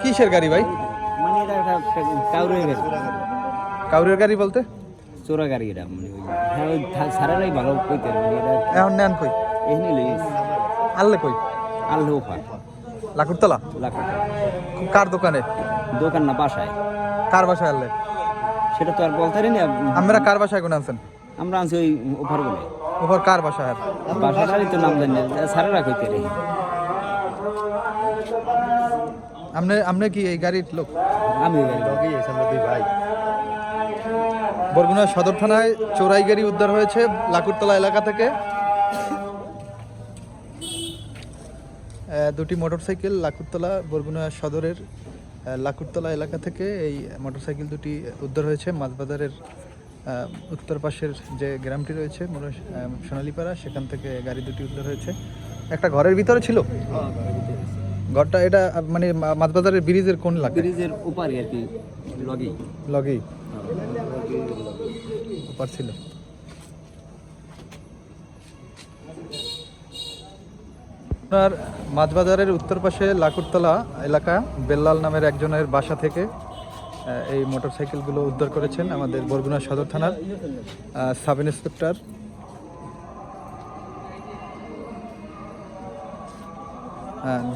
কিসের গাড়ি ভাই? মানে এটা কাউরের গাড়ি। কাউরের গাড়ি বলতে? চোরা গাড়ি এটা মানে হ্যাঁ ওই সারারাই ভালো কইতে মানে এটা এখন নেন কই? এখানে লইস আনলে কই? আল্লাহ পার লাকুরতলা? লাখ কার দোকানে? দোকান না বাসায়। কার বাসায় আনলে? সেটা তো আর বলতে পারি না। আমরা কার বাসায় কোন আনছেন? আমরা আনছি ওই ওভার বলে ওপর কার বাসায়? আর বাসাটারই তো নাম জানি না সারারা কইতে রে আপনি আপনি কি এই গাড়ির লোক? আমি গাড়ি বরগুনা সদর থানায় চোরাই গাড়ি উদ্ধার হয়েছে লাকুরতলা এলাকা থেকে। দুটি মোটরসাইকেল লাকুরতলা বরগুনা সদরের লাকুরতলা এলাকা থেকে এই মোটরসাইকেল দুটি উদ্ধার হয়েছে। মাছবাজারের উত্তর পাশের যে গ্রামটি রয়েছে সোনালীপাড়া সেখান থেকে গাড়ি দুটি উদ্ধার হয়েছে। একটা ঘরের ভিতরে ছিল। ঘরটা এটা মানে মাছবাজারের ব্রিজের কোন এলাকা ব্রিজের উপারে আর কি লগি লগেই। ওপার ছিল। আপনার মাছবাজারের উত্তর পাশে লাকুরতলা এলাকা বেল্লাল নামের একজনের বাসা থেকে এই মোটরসাইকেলগুলো উদ্ধার করেছেন আমাদের বরগুনা সদর থানার সাব ইন্সপেক্টর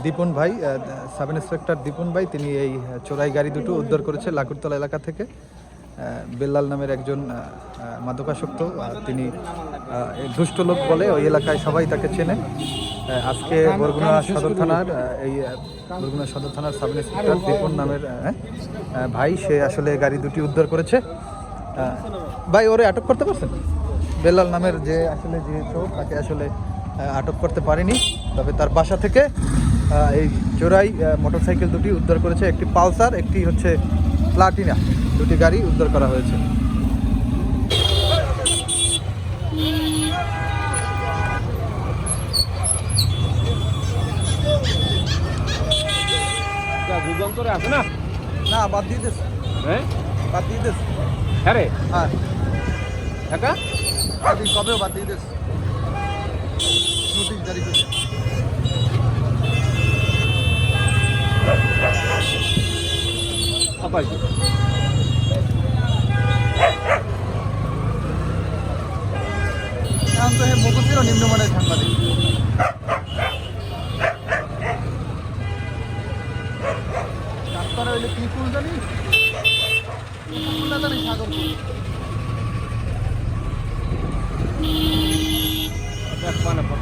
দীপন ভাই সাব ইন্সপেক্টর দীপন ভাই তিনি এই চোরাই গাড়ি দুটো উদ্ধার করেছে লাকুরতলা এলাকা থেকে। বেল্লাল নামের একজন মাদকাসক্ত তিনি দুষ্ট লোক বলে ওই এলাকায় সবাই তাকে চেনে। আজকে বরগুনা সদর থানার এই বরগুনা সদর থানার সাব ইন্সপেক্টর দীপন নামের আহ, ভাই সে আসলে গাড়ি দুটি উদ্ধার করেছে। ভাই ওরে আটক করতে পারছেন? বেল্লাল নামের যে আসলে যে চোর তাকে আসলে আটক করতে পারেনি। তবে তার বাসা থেকে এই চোরাই আহ, মোটরসাইকেল দুটি উদ্ধার করেছে একটি পালসার একটি হচ্ছে প্লাটিনা। দুটি গাড়ি উদ্ধার করা হয়েছে। করে আছে না? না বাদ দিয়ে দিস। হ্যাঁ? বাদ দিয়ে দিস। হ্যাঁ রে। হ্যাঁ। দিয়ে- কবেও বাদ দিয়ে দিস? নোটিশ জারি করে আপাই। এখন তো হে মুখস্থির নিম্নমানের সাংবাদিক। ডাক্তার হইলে কি ফুল জানিস ফুল না জানিস সাগর ফুল।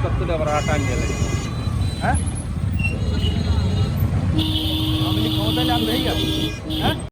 পঁচাত্তর আবার আটা নিয়ে লাগে হ্যাঁ? আমি ক্ষমতায় আনবেই হ্যাঁ?